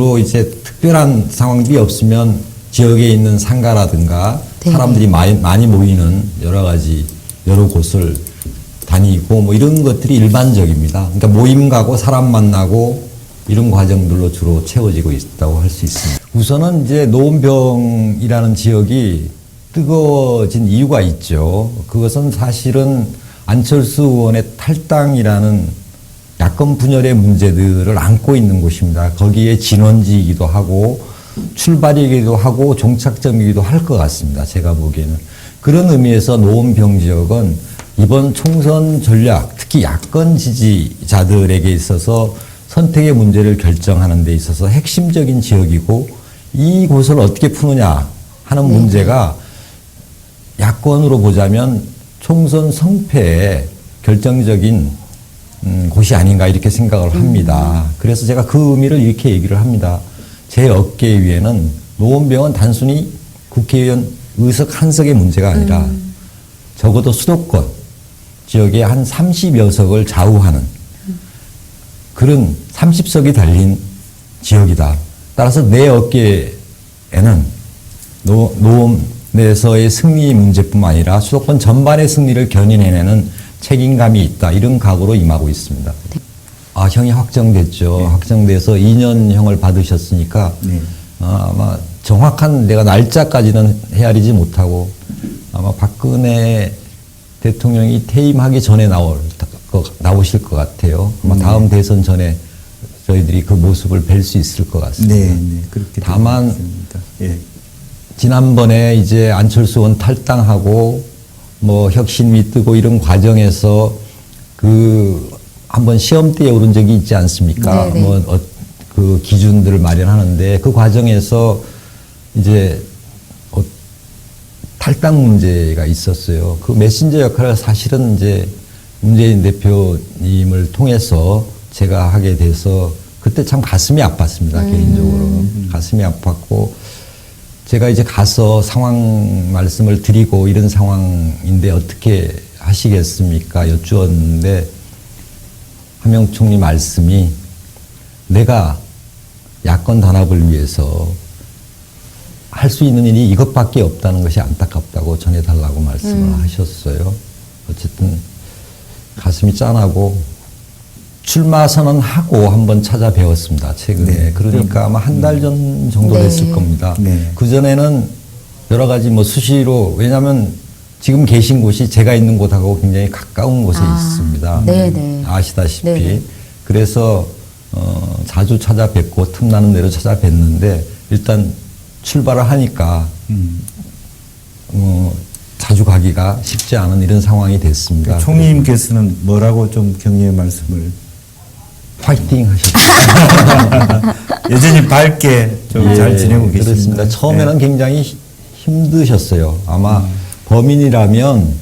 주로 이제 특별한 상황들이 없으면 지역에 있는 상가라든가 네. 사람들이 많이, 많이 모이는 여러 가지 여러 곳을 다니고 뭐 이런 것들이 일반적입니다. 그러니까 모임 가고 사람 만나고 이런 과정들로 주로 채워지고 있다고 할 수 있습니다. 우선은 이제 노원병이라는 지역이 뜨거워진 이유가 있죠. 그것은 사실은 안철수 의원의 탈당이라는 야권 분열의 문제들을 안고 있는 곳입니다. 거기에 진원지이기도 하고 출발이기도 하고 종착점이기도 할 것 같습니다. 제가 보기에는. 그런 의미에서 노원병 지역은 이번 총선 전략, 특히 야권 지지자들에게 있어서 선택의 문제를 결정하는 데 있어서 핵심적인 지역이고 이곳을 어떻게 푸느냐 하는 문제가 야권으로 보자면 총선 성패의 결정적인 음, 곳이 아닌가 이렇게 생각을 합니다. 그래서 제가 그 의미를 이렇게 얘기를 합니다. 제 어깨 위에는 노원병은 단순히 국회의원 의석 한 석의 문제가 아니라 적어도 수도권 지역의 한 30여 석을 좌우하는 그런 30석이 달린 지역이다. 따라서 내 어깨에는 노, 노원에서의 승리 문제뿐만 아니라 수도권 전반의 승리를 견인해내는 책임감이 있다. 이런 각오로 임하고 있습니다. 아, 형이 확정됐죠. 확정돼서 2년형을 받으셨으니까 네. 아, 아마 정확한 내가 날짜까지는 헤아리지 못하고 아마 박근혜 대통령이 퇴임하기 전에 나올 거- 나오실 것 같아요. 아마 다음 대선 전에 저희들이 그 모습을 뵐 수 있을 것 같습니다. 네, 네. 그렇게 다만. 예. 지난번에 이제 안철수 의원 탈당하고 뭐 혁신위 뜨고 이런 과정에서 그 한번 시험대에 오른 적이 있지 않습니까? 네네. 뭐 어, 그 기준들을 마련하는데 그 과정에서 이제 어, 탈당 문제가 있었어요. 그 메신저 역할을 사실은 이제 문재인 대표님을 통해서 제가 하게 돼서 그때 참 가슴이 아팠습니다. 개인적으로. 가슴이 아팠고 제가 이제 가서 상황 말씀을 드리고 이런 상황인데 어떻게 하시겠습니까? 여쭈었는데 한명 총리 말씀이 내가 야권 단합을 위해서 할 수 있는 일이 이것밖에 없다는 것이 안타깝다고 전해달라고 말씀을 하셨어요. 어쨌든 가슴이 짠하고 출마 선언하고 한번 찾아뵈었습니다. 최근에. 네. 그러니까 아마 한 달 전 정도 네. 됐을 겁니다. 네. 그 전에는 여러 가지 뭐 수시로 왜냐하면 지금 계신 곳이 제가 있는 곳하고 굉장히 가까운 곳에 아, 있습니다. 네네. 아시다시피 네네. 그래서 어, 자주 찾아뵙고 틈나는 대로 찾아뵀는데 일단 출발을 하니까 음. 어, 자주 가기가 쉽지 않은 이런 상황이 됐습니다. 그 총리님께서는 뭐라고 좀 격려의 말씀을 화이팅 하셨습니다. 여전히 밝게 좀잘 예, 지내고 계십니다. 그렇습니다. 처음에는 네. 굉장히 히- 힘드셨어요. 아마 범인이라면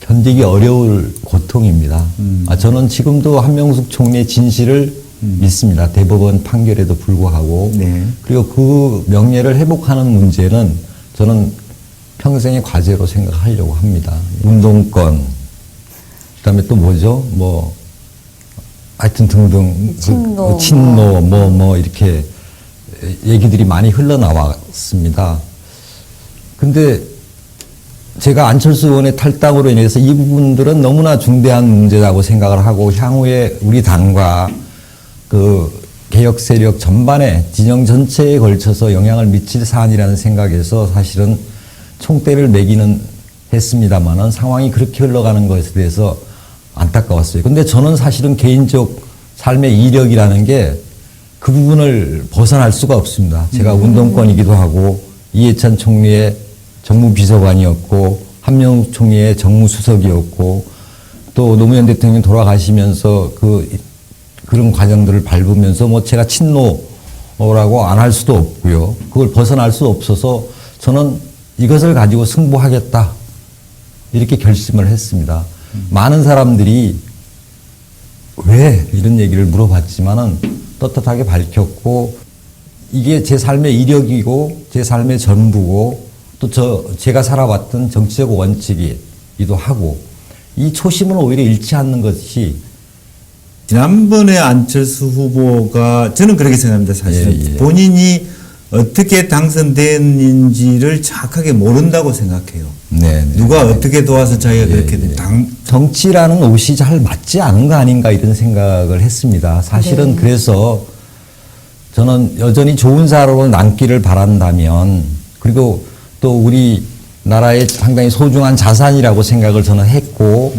견디기 어려울 고통입니다. 음. 아, 저는 지금도 한명숙 총리의 진실을 믿습니다. 대법원 판결에도 불구하고. 네. 그리고 그 명예를 회복하는 문제는 저는 평생의 과제로 생각하려고 합니다. 운동권, 그다음에 또 뭐죠? 뭐 하여튼 등등 그- 친노, 그 친노 뭐뭐 이렇게 얘기들이 많이 흘러나왔습니다. 근데 제가 안철수 의원의 탈당으로 인해서 이 부분들은 너무나 중대한 문제라고 생각을 하고 향후에 우리 당과 그 개혁 세력 전반에 진영 전체에 걸쳐서 영향을 미칠 사안이라는 생각에서 사실은 총대를 매기는 했습니다만은 상황이 그렇게 흘러가는 것에 대해서 안타까웠어요. 근데 저는 사실은 개인적 삶의 이력이라는 게 그 부분을 벗어날 수가 없습니다. 제가 운동권이기도 하고 이해찬 총리의 정무비서관이었고 한명욱 총리의 정무수석이었고 또 노무현 대통령 돌아가시면서 그 그런 과정들을 밟으면서 뭐 제가 친노라고 안 할 수도 없고요. 그걸 벗어날 수 없어서 저는 이것을 가지고 승부하겠다. 이렇게 결심을 했습니다. 많은 사람들이 왜 이런 얘기를 물어봤지만은 떳떳하게 밝혔고 이게 제 삶의 이력이고 제 삶의 전부고 또 저 제가 살아왔던 정치적 원칙이기도 하고 이 초심은 오히려 잃지 않는 것이 지난번에 안철수 후보가 저는 그렇게 생각합니다. 사실은 예, 예. 본인이 어떻게 당선됐는지를 정확하게 모른다고 생각해요. 네, 네. 누가 어떻게 도와서 자기가 예, 그렇게 예. 당 정치라는 옷이 잘 맞지 않은 거 아닌가 이런 생각을 했습니다. 사실은 네. 그래서 저는 여전히 좋은 사람으로 남기를 바란다면 그리고 또 우리 나라의 상당히 소중한 자산이라고 생각을 저는 했고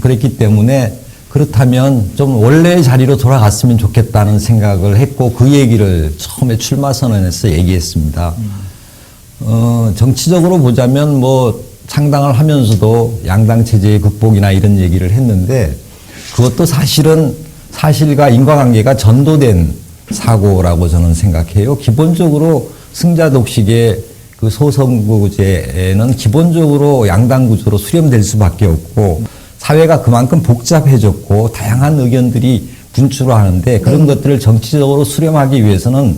그랬기 때문에 그렇다면 좀 원래의 자리로 돌아갔으면 좋겠다는 생각을 했고 그 얘기를 처음에 출마 선언에서 얘기했습니다. 어, 정치적으로 보자면 뭐 창당을 하면서도 양당 체제의 극복이나 이런 얘기를 했는데 그것도 사실은 사실과 인과관계가 전도된 사고라고 저는 생각해요. 기본적으로 승자 독식의 그 소선거구제는 기본적으로 양당 구조로 수렴될 수밖에 없고 사회가 그만큼 복잡해졌고 다양한 의견들이 분출하는데 그런 것들을 정치적으로 수렴하기 위해서는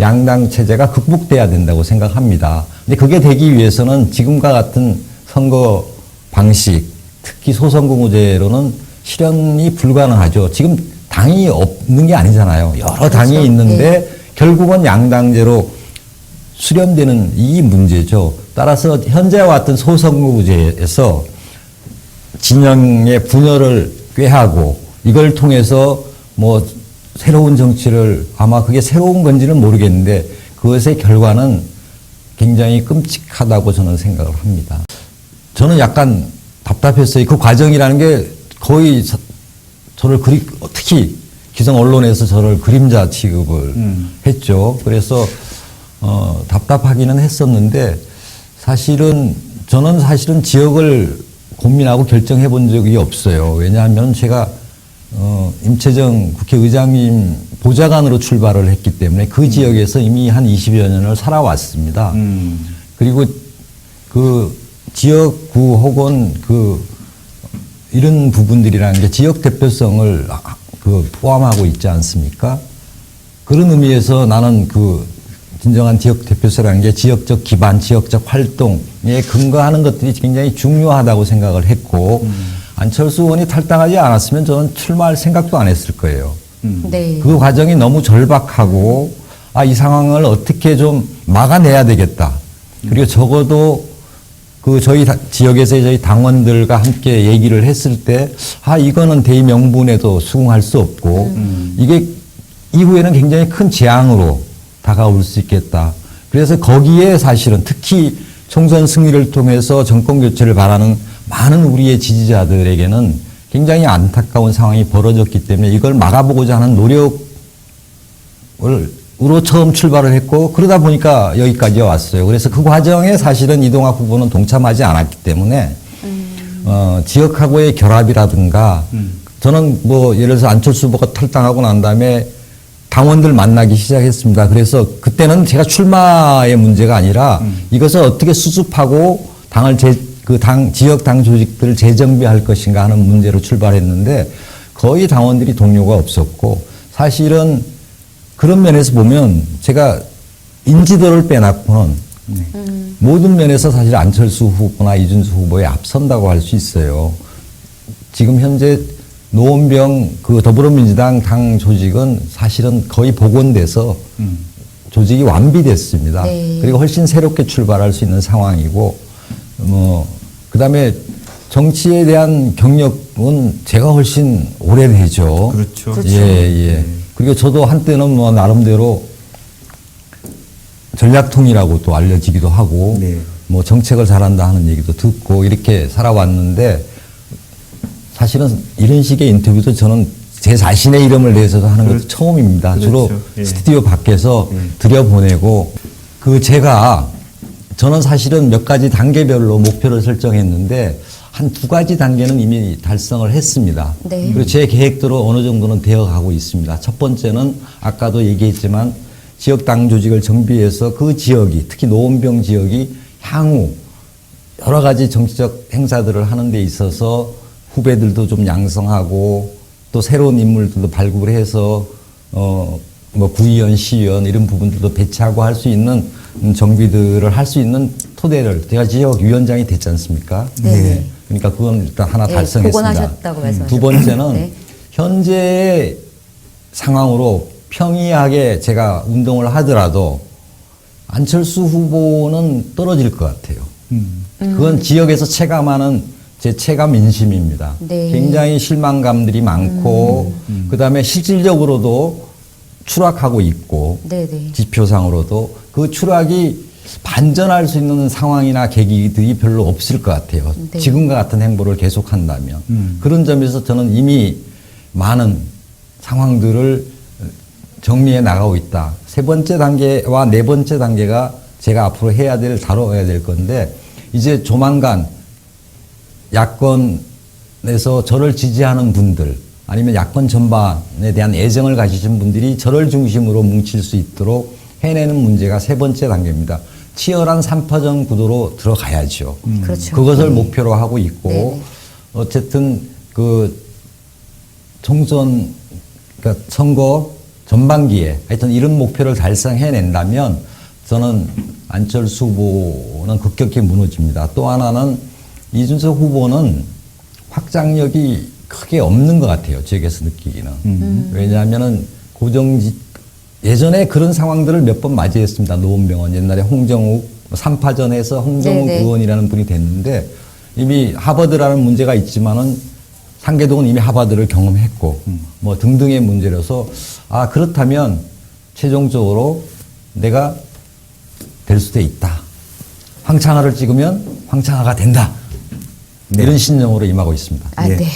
양당 체제가 극복돼야 된다고 생각합니다. 근데 그게 되기 위해서는 지금과 같은 선거 방식, 특히 소선거구제로는 실현이 불가능하죠. 지금 당이 없는 게 아니잖아요. 여러 당이 그렇죠. 있는데 결국은 양당제로 수렴되는 이 문제죠. 따라서 현재와 같은 소선거구제에서 진영의 분열을 꾀하고 이걸 통해서 뭐 새로운 정치를 아마 그게 새로운 건지는 모르겠는데 그것의 결과는 굉장히 끔찍하다고 저는 생각을 합니다. 저는 약간 답답했어요. 그 과정이라는 게 거의 저- 저를 그리, 특히 기성 언론에서 저를 그림자 취급을 음. 했죠. 그래서 어, 답답하기는 했었는데 사실은 저는 사실은 지역을 고민하고 결정해 본 적이 없어요. 왜냐하면 제가 어, 임채정 국회의장님 보좌관으로 출발을 했기 때문에 그 지역에서 이미 한 20여 년을 살아왔습니다. 음. 그리고 그 지역구 혹은 그 이런 부분들이라는 게 지역 대표성을 아- 그 포함하고 있지 않습니까? 그런 의미에서 나는 그 진정한 지역 대표성이라는 게 지역적 기반, 지역적 활동에 근거하는 것들이 굉장히 중요하다고 생각을 했고 안철수 의원이 탈당하지 않았으면 저는 출마할 생각도 안 했을 거예요. 네. 그 과정이 너무 절박하고 아 이 상황을 어떻게 좀 막아내야 되겠다. 그리고 적어도 그 저희 다- 지역에서의 저희 당원들과 함께 얘기를 했을 때 아 이거는 대의 명분에도 수긍할 수 없고 이게 이후에는 굉장히 큰 재앙으로 다가올 수 있겠다. 그래서 거기에 사실은 특히 총선 승리를 통해서 정권 교체를 바라는 많은 우리의 지지자들에게는 굉장히 안타까운 상황이 벌어졌기 때문에 이걸 막아보고자 하는 노력을 으로 처음 출발을 했고 그러다 보니까 여기까지 왔어요. 그래서 그 과정에 사실은 이동학 후보는 동참하지 않았기 때문에 어, 지역하고의 결합이라든가 저는 뭐 예를 들어서 안철수 후보가 탈당하고 난 다음에 당원들 만나기 시작했습니다. 그래서 그때는 제가 출마의 문제가 아니라 이것을 어떻게 수습하고 당을 재, 그 당, 지역 당 조직들을 재정비할 것인가 하는 문제로 출발했는데 거의 당원들이 동료가 없었고 사실은 그런 면에서 보면 제가 인지도를 빼놨고는 모든 면에서 사실 안철수 후보나 이준수 후보에 앞선다고 할 수 있어요. 지금 현재 노원병 그 더불어민주당 당 조직은 사실은 거의 복원돼서 조직이 완비됐습니다. 네. 그리고 훨씬 새롭게 출발할 수 있는 상황이고 뭐 그다음에 정치에 대한 경력은 제가 훨씬 오래되죠. 그렇죠. 그렇죠. 예, 예. 그리고 저도 한때는 뭐 나름대로 전략통이라고 또 알려지기도 하고 네. 뭐 정책을 잘한다 하는 얘기도 듣고 이렇게 살아왔는데 사실은 이런 식의 인터뷰도 저는 제 자신의 이름을 내서도 하는 것도 그렇- 처음입니다. 주로 그렇죠. 예. 스튜디오 밖에서 예. 들여보내고 그 제가 저는 사실은 몇 가지 단계별로 목표를 설정했는데 한 두 가지 단계는 이미 달성을 했습니다. 네. 그리고 제 계획대로 어느 정도는 되어 가고 있습니다. 첫 번째는 아까도 얘기했지만 지역 당 조직을 정비해서 그 지역이 특히 노원병 지역이 향후 여러 가지 정치적 행사들을 하는 데 있어서 후배들도 좀 양성하고 또 새로운 인물들도 발굴을 해서 어 뭐 구의원, 시의원 이런 부분들도 배치하고 할 수 있는 음, 정비들을 할 수 있는 토대를 제가 지역 위원장이 됐지 않습니까? 네. 그러니까 그건 일단 하나 네, 달성했습니다. 말씀하셨죠. 두 번째는 네. 현재의 상황으로 평이하게 제가 운동을 하더라도 안철수 후보는 떨어질 것 같아요. 음. 그건 지역에서 체감하는 제 체감 인심입니다. 네. 굉장히 실망감들이 많고 그다음에 실질적으로도 추락하고 있고 네네. 지표상으로도 그 추락이 반전할 수 있는 상황이나 계기들이 별로 없을 것 같아요. 네. 지금과 같은 행보를 계속한다면 음. 그런 점에서 저는 이미 많은 상황들을 정리해 나가고 있다. 세 번째 단계와 네 번째 단계가 제가 앞으로 해야 될 다뤄야 될 건데 이제 조만간 야권에서 저를 지지하는 분들 아니면 야권 전반에 대한 애정을 가지신 분들이 저를 중심으로 뭉칠 수 있도록 해내는 문제가 세 번째 단계입니다. 치열한 3파전 구도로 들어가야죠. 그렇죠. 그것을 네. 목표로 하고 있고 네. 어쨌든 그 총선 그러니까 선거 전반기에 하여튼 이런 목표를 달성해낸다면 저는 안철수 후보는 급격히 무너집니다. 또 하나는 이준석 후보는 확장력이 크게 없는 것 같아요. 지역에서 느끼기는. 왜냐하면은 고정지 예전에 그런 상황들을 몇 번 맞이했습니다. 노원병원 옛날에 홍정욱 3파전에서 홍정욱 네네. 의원이라는 분이 됐는데 이미 하버드라는 문제가 있지만은 상계동은 이미 하버드를 경험했고 뭐 등등의 문제라서 아 그렇다면 최종적으로 내가 될 수도 있다. 황창하를 찍으면 황창하가 된다. 이런 신념으로 임하고 있습니다. 아, 예. 네.